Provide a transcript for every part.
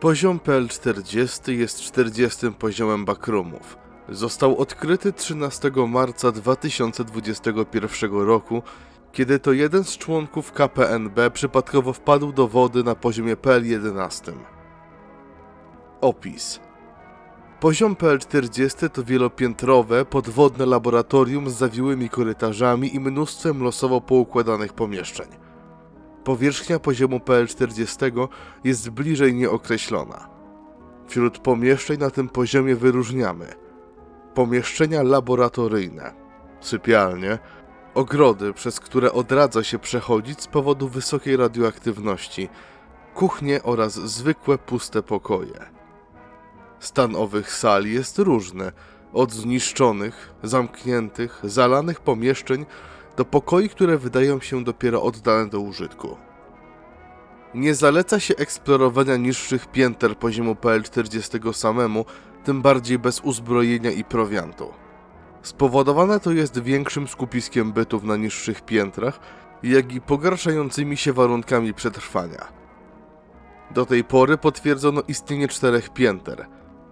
Poziom PL40 jest 40 poziomem backroomów. Został odkryty 13 marca 2021 roku, kiedy to jeden z członków KPNB przypadkowo wpadł do wody na poziomie PL11. Opis Poziom PL40 to wielopiętrowe, podwodne laboratorium z zawiłymi korytarzami i mnóstwem losowo poukładanych pomieszczeń. Powierzchnia poziomu PL40 jest bliżej nieokreślona. Wśród pomieszczeń na tym poziomie wyróżniamy pomieszczenia laboratoryjne, sypialnie, ogrody, przez które odradza się przechodzić z powodu wysokiej radioaktywności, kuchnie oraz zwykłe puste pokoje. Stan owych sali jest różny, od zniszczonych, zamkniętych, zalanych pomieszczeń do pokoi, które wydają się dopiero oddane do użytku. Nie zaleca się eksplorowania niższych pięter poziomu PL40 samemu, tym bardziej bez uzbrojenia i prowiantu. Spowodowane to jest większym skupiskiem bytów na niższych piętrach, jak i pogarszającymi się warunkami przetrwania. Do tej pory potwierdzono istnienie czterech pięter.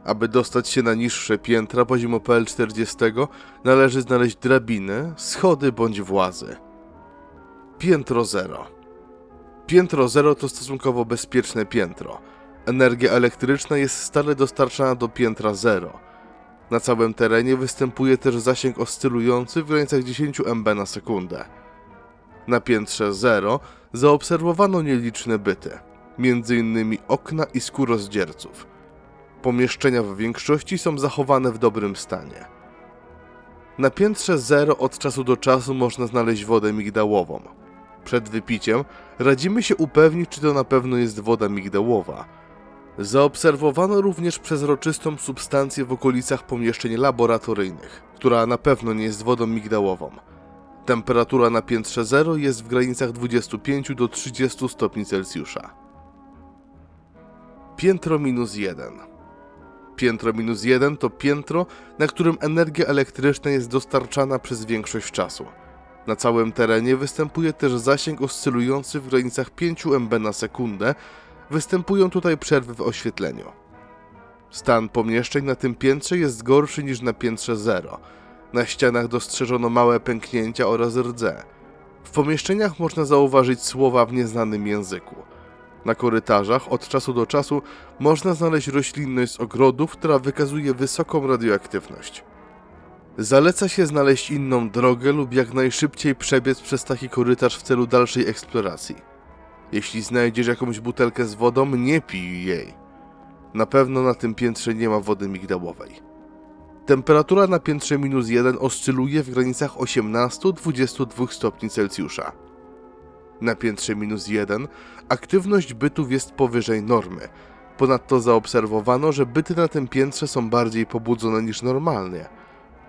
Aby dostać się na niższe piętra poziomu PL40 należy znaleźć drabiny, schody bądź włazy. Piętro 0 Piętro 0 to stosunkowo bezpieczne piętro. Energia elektryczna jest stale dostarczana do piętra 0. Na całym terenie występuje też zasięg oscylujący w granicach 10 MB na sekundę. Na piętrze 0 zaobserwowano nieliczne byty, m.in. okna i skórozdzierców. Pomieszczenia w większości są zachowane w dobrym stanie. Na piętrze 0 od czasu do czasu można znaleźć wodę migdałową. Przed wypiciem radzimy się upewnić, czy to na pewno jest woda migdałowa. Zaobserwowano również przezroczystą substancję w okolicach pomieszczeń laboratoryjnych, która na pewno nie jest wodą migdałową. Temperatura na piętrze 0 jest w granicach 25 do 30 stopni Celsjusza. Piętro minus 1 Piętro minus 1 to piętro, na którym energia elektryczna jest dostarczana przez większość czasu. Na całym terenie występuje też zasięg oscylujący w granicach 5 MB na sekundę, występują tutaj przerwy w oświetleniu. Stan pomieszczeń na tym piętrze jest gorszy niż na piętrze 0. Na ścianach dostrzeżono małe pęknięcia oraz rdze. W pomieszczeniach można zauważyć słowa w nieznanym języku. Na korytarzach od czasu do czasu można znaleźć roślinność z ogrodów, która wykazuje wysoką radioaktywność. Zaleca się znaleźć inną drogę lub jak najszybciej przebiec przez taki korytarz w celu dalszej eksploracji. Jeśli znajdziesz jakąś butelkę z wodą, nie pij jej. Na pewno na tym piętrze nie ma wody migdałowej. Temperatura na piętrze minus 1 oscyluje w granicach 18-22 stopni Celsjusza. Na piętrze minus 1 aktywność bytów jest powyżej normy. Ponadto zaobserwowano, że byty na tym piętrze są bardziej pobudzone niż normalnie.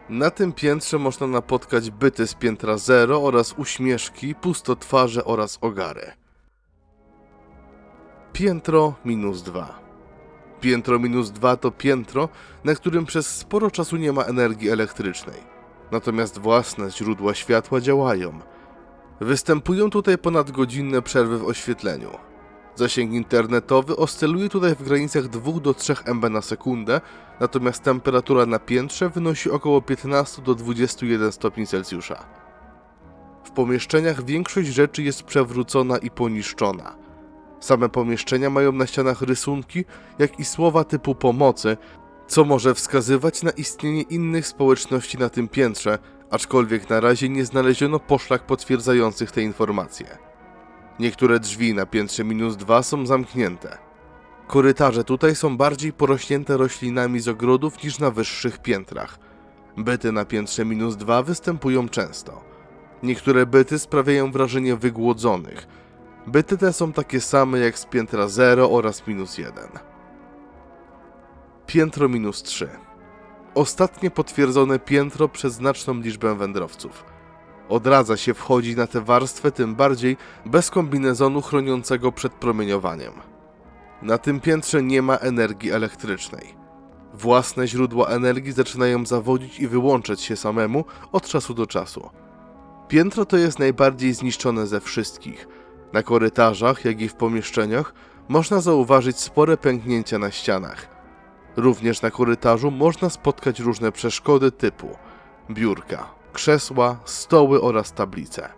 Na tym piętrze można napotkać byty z piętra 0 oraz uśmieszki, pustotwarze oraz ogary. Piętro minus 2 Piętro minus 2 to piętro, na którym przez sporo czasu nie ma energii elektrycznej. Natomiast własne źródła światła działają. Występują tutaj ponadgodzinne przerwy w oświetleniu. Zasięg internetowy oscyluje tutaj w granicach 2 do 3 MB na sekundę, natomiast temperatura na piętrze wynosi około 15 do 21 stopni Celsjusza. W pomieszczeniach większość rzeczy jest przewrócona i poniszczona. Same pomieszczenia mają na ścianach rysunki, jak i słowa typu pomocy, co może wskazywać na istnienie innych społeczności na tym piętrze, aczkolwiek na razie nie znaleziono poszlak potwierdzających te informacje. Niektóre drzwi na piętrze minus 2 są zamknięte. Korytarze tutaj są bardziej porośnięte roślinami z ogrodów niż na wyższych piętrach. Byty na piętrze minus 2 występują często. Niektóre byty sprawiają wrażenie wygłodzonych. Byty te są takie same jak z piętra 0 oraz minus 1. Piętro minus 3. Ostatnie potwierdzone piętro przez znaczną liczbę wędrowców. Odradza się wchodzić na tę warstwę, tym bardziej bez kombinezonu chroniącego przed promieniowaniem. Na tym piętrze nie ma energii elektrycznej. Własne źródła energii zaczynają zawodzić i wyłączać się samemu od czasu do czasu. Piętro to jest najbardziej zniszczone ze wszystkich. Na korytarzach, jak i w pomieszczeniach można zauważyć spore pęknięcia na ścianach. Również na korytarzu można spotkać różne przeszkody typu biurka, krzesła, stoły oraz tablice.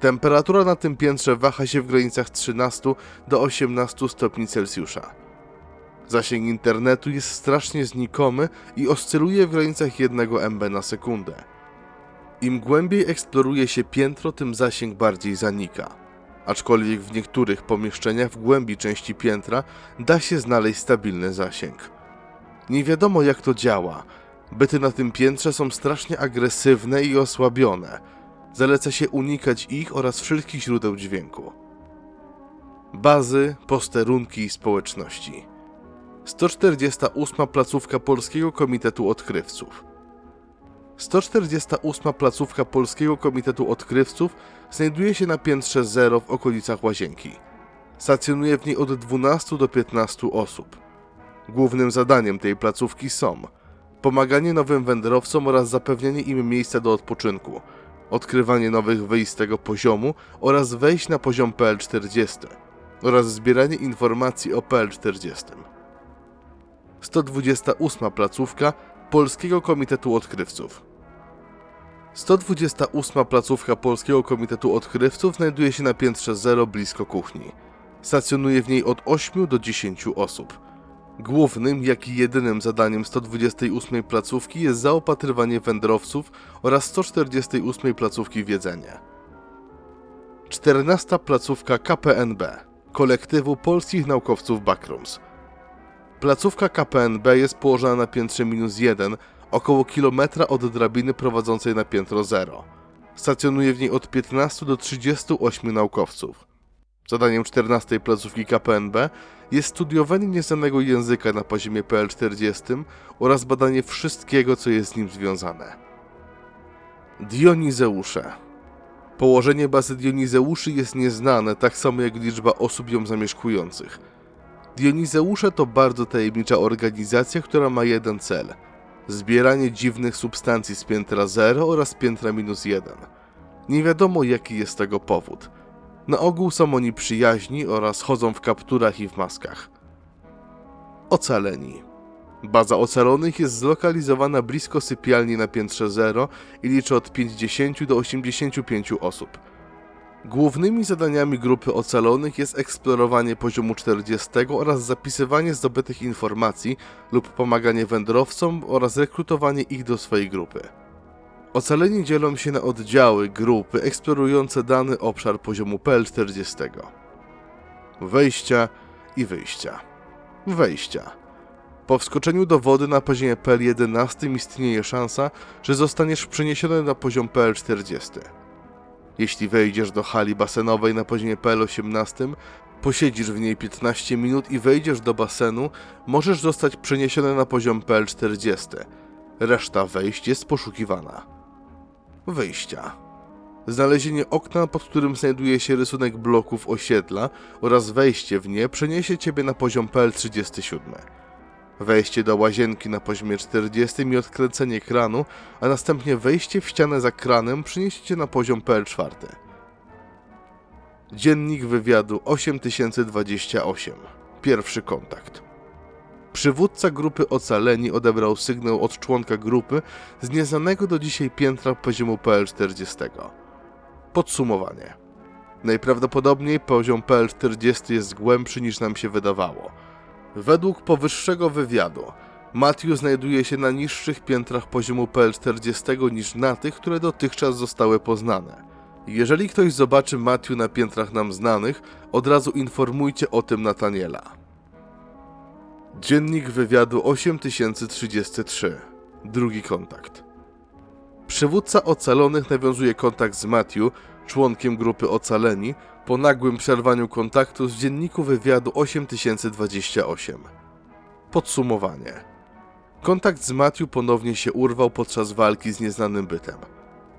Temperatura na tym piętrze waha się w granicach 13 do 18 stopni Celsjusza. Zasięg internetu jest strasznie znikomy i oscyluje w granicach 1 MB na sekundę. Im głębiej eksploruje się piętro, tym zasięg bardziej zanika. Aczkolwiek w niektórych pomieszczeniach w głębi części piętra da się znaleźć stabilny zasięg. Nie wiadomo jak to działa. Byty na tym piętrze są strasznie agresywne i osłabione. Zaleca się unikać ich oraz wszelkich źródeł dźwięku. Bazy, posterunki i społeczności. 148 placówka Polskiego Komitetu Odkrywców. 148 placówka Polskiego Komitetu Odkrywców znajduje się na piętrze 0 w okolicach Łazienki. Stacjonuje w niej od 12 do 15 osób. Głównym zadaniem tej placówki są pomaganie nowym wędrowcom oraz zapewnienie im miejsca do odpoczynku, odkrywanie nowych wyjść z tego poziomu oraz wejść na poziom PL40 oraz zbieranie informacji o PL40. 128 placówka Polskiego Komitetu Odkrywców. 128 placówka Polskiego Komitetu Odkrywców znajduje się na piętrze 0 blisko kuchni. Stacjonuje w niej od 8 do 10 osób. Głównym, jak i jedynym zadaniem 128 placówki jest zaopatrywanie wędrowców oraz 148 placówki w jedzenie. 14 placówka KPNB kolektywu polskich naukowców Backrooms. Placówka KPNB jest położona na piętrze minus 1, około kilometra od drabiny prowadzącej na piętro 0. Stacjonuje w niej od 15 do 38 naukowców. Zadaniem 14 placówki KPNB jest studiowanie nieznanego języka na poziomie PL40 oraz badanie wszystkiego, co jest z nim związane. Dionizeusze Położenie bazy Dionizeuszy jest nieznane, tak samo jak liczba osób ją zamieszkujących. Dionizeusze to bardzo tajemnicza organizacja, która ma jeden cel zbieranie dziwnych substancji z piętra 0 oraz piętra minus 1. Nie wiadomo jaki jest tego powód. Na ogół są oni przyjaźni oraz chodzą w kapturach i w maskach. Ocaleni. Baza ocalonych jest zlokalizowana blisko sypialni na piętrze 0 i liczy od 50 do 85 osób. Głównymi zadaniami grupy ocalonych jest eksplorowanie poziomu 40 oraz zapisywanie zdobytych informacji lub pomaganie wędrowcom oraz rekrutowanie ich do swojej grupy. Ocaleni dzielą się na oddziały, grupy eksplorujące dany obszar poziomu PL40. Wejścia i wyjścia. Wejścia. Po wskoczeniu do wody na poziomie PL11 istnieje szansa, że zostaniesz przeniesiony na poziom PL40. Jeśli wejdziesz do hali basenowej na poziomie PL18, posiedzisz w niej 15 minut i wejdziesz do basenu, możesz zostać przeniesiony na poziom PL40. Reszta wejść jest poszukiwana. Wyjścia. Znalezienie okna, pod którym znajduje się rysunek bloków osiedla oraz wejście w nie przeniesie Ciebie na poziom PL37. Wejście do łazienki na poziomie 40 i odkręcenie kranu, a następnie wejście w ścianę za kranem przyniesie Cię na poziom PL4. Dziennik wywiadu 8028. Pierwszy kontakt. Przywódca grupy Ocaleni odebrał sygnał od członka grupy z nieznanego do dzisiaj piętra poziomu PL40. Podsumowanie. Najprawdopodobniej poziom PL40 jest głębszy niż nam się wydawało. Według powyższego wywiadu, Matthew znajduje się na niższych piętrach poziomu PL40 niż na tych, które dotychczas zostały poznane. Jeżeli ktoś zobaczy Matthew na piętrach nam znanych, od razu informujcie o tym Nataniela. Dziennik wywiadu 8033. Drugi kontakt. Przywódca ocalonych nawiązuje kontakt z Matthew, członkiem grupy Ocaleni, po nagłym przerwaniu kontaktu z dzienniku wywiadu 8028. Podsumowanie. Kontakt z Matthew ponownie się urwał podczas walki z nieznanym bytem.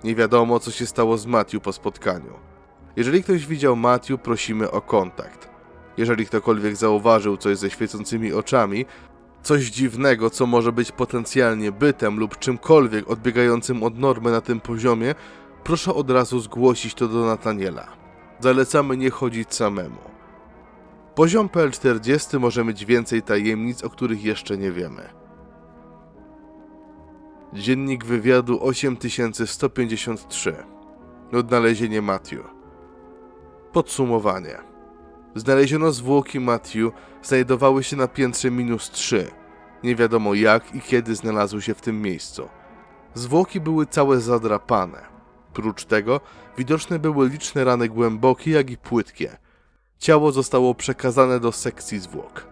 Nie wiadomo, co się stało z Matthew po spotkaniu. Jeżeli ktoś widział Matthew, prosimy o kontakt. Jeżeli ktokolwiek zauważył coś ze świecącymi oczami, coś dziwnego, co może być potencjalnie bytem lub czymkolwiek odbiegającym od normy na tym poziomie, proszę od razu zgłosić to do Nataniela. Zalecamy nie chodzić samemu. Poziom PL40 może mieć więcej tajemnic, o których jeszcze nie wiemy. Dziennik wywiadu 8153 Odnalezienie Matthew Podsumowanie Znaleziono zwłoki Matthew, znajdowały się na piętrze minus 3. Nie wiadomo jak i kiedy znalazły się w tym miejscu. Zwłoki były całe zadrapane. Prócz tego widoczne były liczne rany głębokie, jak i płytkie. Ciało zostało przekazane do sekcji zwłok.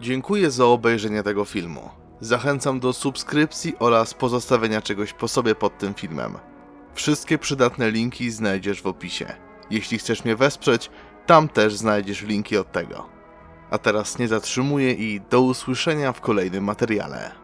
Dziękuję za obejrzenie tego filmu. Zachęcam do subskrypcji oraz pozostawienia czegoś po sobie pod tym filmem. Wszystkie przydatne linki znajdziesz w opisie. Jeśli chcesz mnie wesprzeć, tam też znajdziesz linki od tego. A teraz nie zatrzymuję i do usłyszenia w kolejnym materiale.